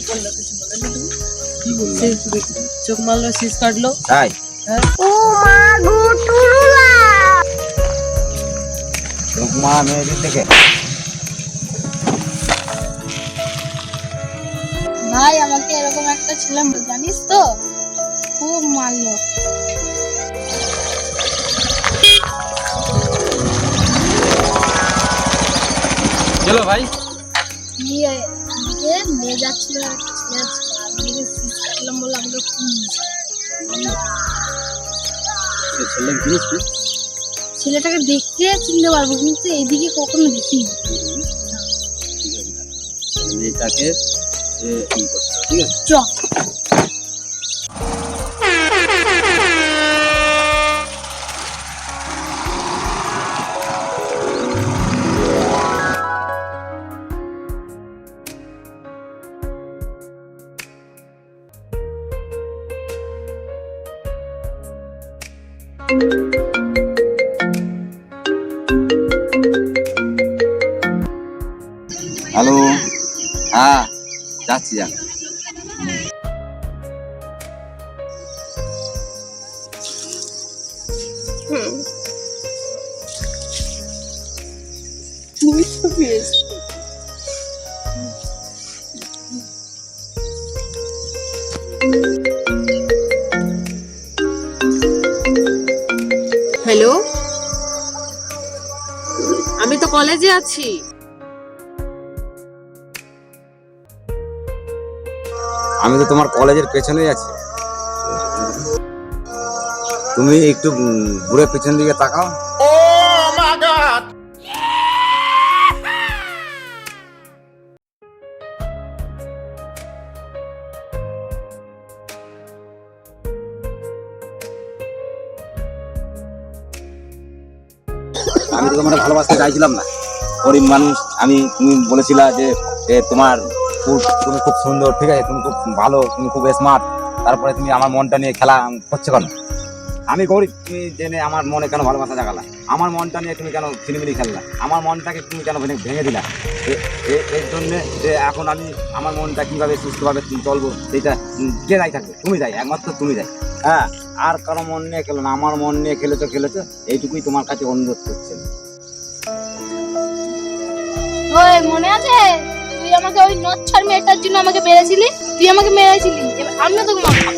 বলল কিছু তুমি? কি চোখ মারলো শীষ কাটলো। তাই? হ্যাঁ। ও মা গো টুরুলা তোমার মেয়েদের থেকে ভাই আমাকে এরকম একটা ছেলে জানিস তো? খুব মারলো। চলো ভাই। দিয়ে নিয়ে যাচ্ছিল একটা ছেলে ছিল আমাকে কাটলাম বলে আমাকে খুব ছেলে ছেলেটাকে দেখতে চিনতে পারব কিন্তু এইদিকে কখনো দেখিনি। মেয়েটাকে ঠিক আছে। চ হ্যালো হ্যাঁ যাচ্ছি যা তুমি ছবি এসছো হ্যালো? আমি তো কলেজে আছি। আমি তো তোমার কলেজের পেছনেই আছি। তুমি একটু ঘুরে পেছন দিকে তাকাও। আমি তো তোমার ভালোবাসতে চাইছিলাম না। গরিব মানুষ আমি তুমি বলেছিলা যে তোমার খুব তুমি খুব সুন্দর ঠিক আছে? তুমি খুব ভালো তুমি খুব স্মার্ট তারপরে তুমি আমার মনটা নিয়ে খেলা করছ কেন? আমি গরিব তুমি জেনে আমার মনে কেন ভালোবাসা জাগালা? আমার মনটা নিয়ে তুমি কেন ছিনিমিনি খেললা? আমার মনটাকে তুমি কেন ভেঙে দিলা? এর জন্যে যে এখন আমি আমার মনটা কীভাবে সুস্থভাবে চলবো উম, কে দায়ী থাকবে। তুমি যাই একমাত্র তুমি যাই। হ্যাঁ আর কারও মন নিয়ে খেলো না, আমার মন নিয়ে খেলেছো খেলেছো, এইটুকুই তোমার কাছে অনুরোধ করছে। ওই, মনে আছে? তুই আমাকে ওই নচ্ছার মেয়েটার জন্য আমাকে মেরেছিলি? তুই আমাকে মেরেছিলি? এবার তোকে মারবো